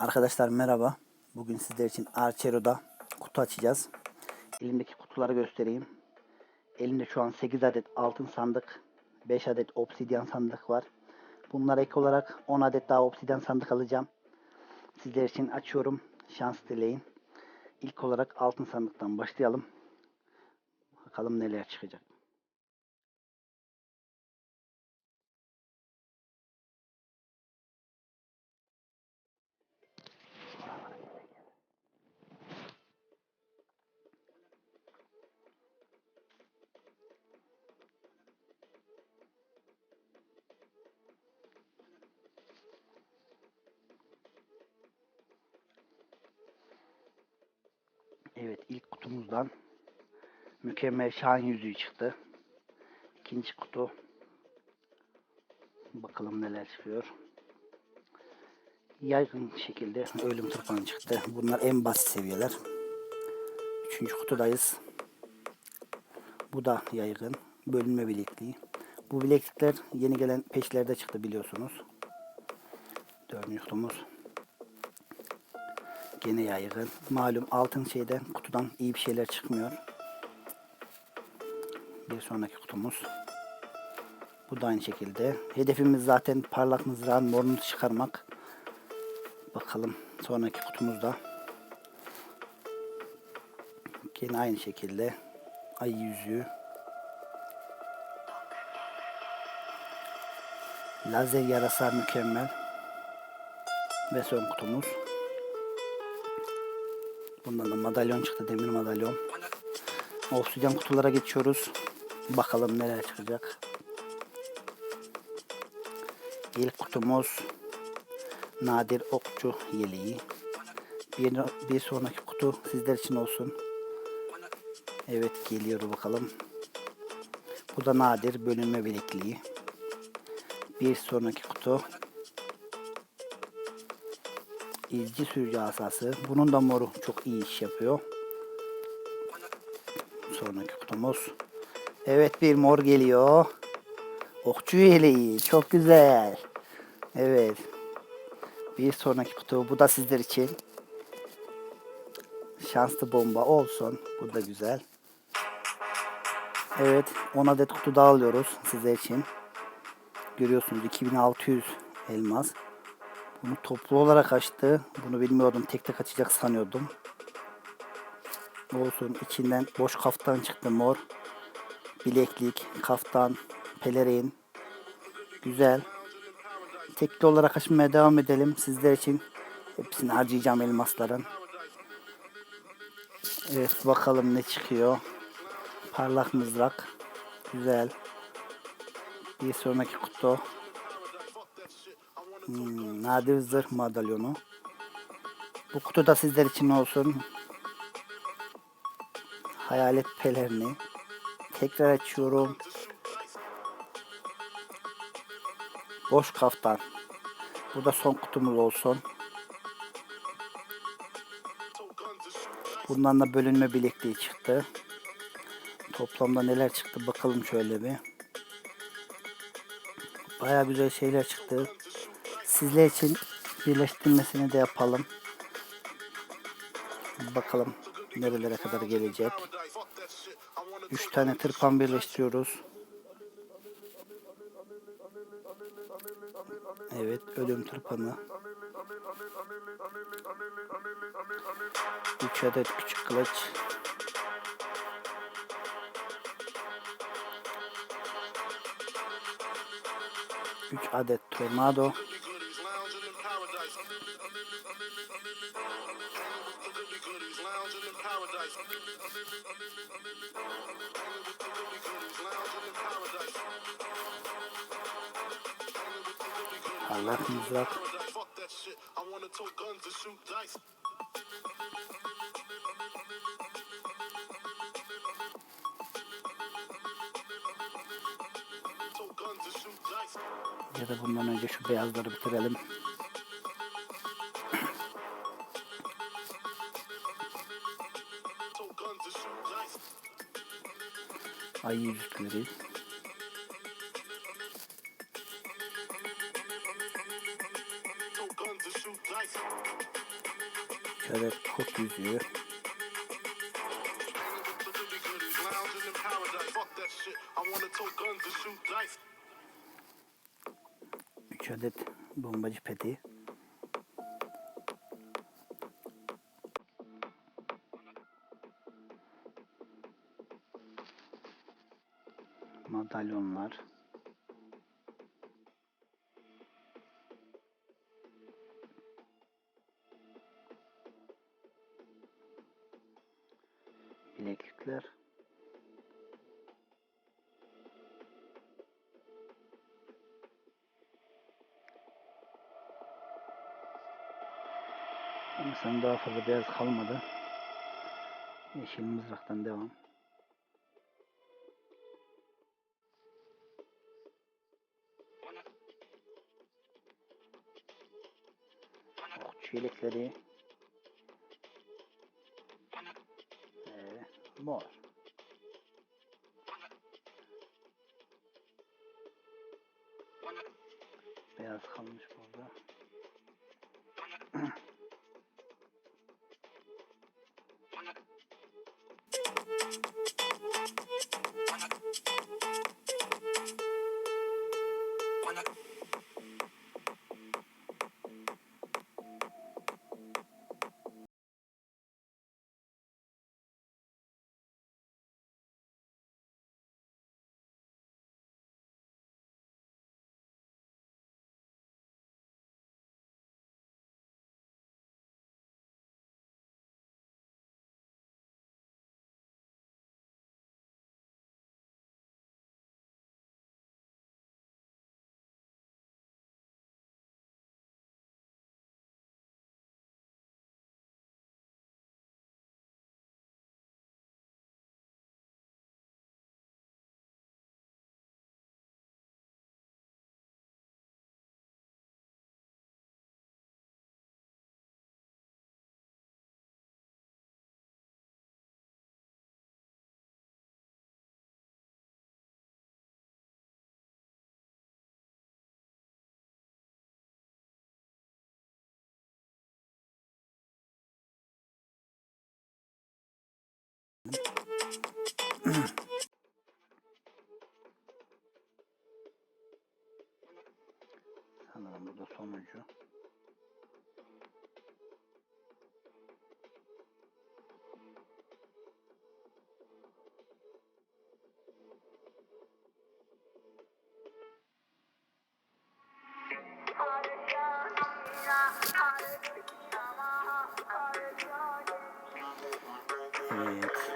Arkadaşlar merhaba. Bugün sizler için Archero'da kutu açacağız. Elimdeki kutuları göstereyim. Elimde şu an 8 adet altın sandık, 5 adet obsidyen sandık var. Bunlara ek olarak 10 adet daha obsidyen sandık alacağım. Sizler için açıyorum. Şans dileyin. İlk olarak altın sandıktan başlayalım. Bakalım neler çıkacak. Evet ilk kutumuzdan mükemmel şahin yüzüğü çıktı. İkinci kutu. Bakalım neler çıkıyor. Yaygın şekilde ölüm tırpanı çıktı. Bunlar en basit seviyeler. Üçüncü kutudayız. Bu da yaygın. Bölünme bilekliği. Bu bileklikler yeni gelen peşlerde çıktı biliyorsunuz. Dördüncü kutumuz. Gene yaygın. Malum altın şeyden kutudan iyi bir şeyler çıkmıyor. Bir sonraki kutumuz. Bu da aynı şekilde. Hedefimiz zaten parlak mızrağın morunu çıkarmak. Bakalım sonraki kutumuzda. Gene aynı şekilde. Ay yüzüğü. Lazer yarasa mükemmel. Ve son kutumuz. Bundan da madalyon çıktı. Demir madalyon. Obsidyen kutulara geçiyoruz. Bakalım neler çıkacak. İlk kutumuz nadir okçu yeleği. Bir, bir sonraki kutu sizler için olsun. Evet geliyor bakalım. Bu da nadir bölünme bilekliği. Bir sonraki kutu izci sürücü asası. Bunun da moru çok iyi iş yapıyor. Sonraki kutumuz. Evet bir mor geliyor. Okçu yeleği. Çok güzel. Evet. Bir sonraki kutu. Bu da sizler için. Şanslı bomba olsun. Bu da güzel. Evet. 10 adet kutu daha alıyoruz sizler için. Görüyorsunuz 2600 elmas. Bunu toplu olarak açtı. Bunu bilmiyordum. Tek tek açacak sanıyordum. Olsun. içinden boş kaftan çıktı mor. Bileklik, kaftan, pelerin. Güzel. Tekli olarak açmaya devam edelim. Sizler için hepsini harcayacağım elmasların. Evet bakalım ne çıkıyor. Parlak mızrak. Güzel. Bir sonraki kutu. Hmm, nadir zırh madalyonu. Bu kutu da sizler için olsun. Hayalet pelerini. Tekrar açıyorum. Boş kaftan. Bu da son kutumuz olsun. Bundan da bölünme bilekliği çıktı. Toplamda neler çıktı bakalım şöyle bir. Baya güzel şeyler çıktı. Sizler için birleştirmesini de yapalım. Bakalım nerelere kadar gelecek. 3 tane tırpan birleştiriyoruz. Evet, ölüm tırpanı. 3 adet küçük kılıç. Üç adet tornado. Allah mızrak. Ya da bundan önce şu beyazları bitirelim. Ay yüzükleri. And shoot dice. 3 adet bombacı peti. Madalyonlar. Bileklikler. Sanırım daha fazla beyaz kalmadı. Yeşil mızraktan devam. Okçu yelekleri. Ee, mor. Beyaz kalmış burada. Evet.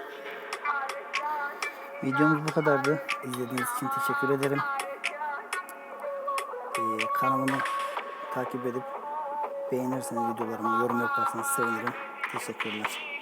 Videomuz bu kadardı. İzlediğiniz için teşekkür ederim. Ee, kanalımı takip edip beğenirseniz videolarımı yorum yaparsanız sevinirim. Teşekkürler.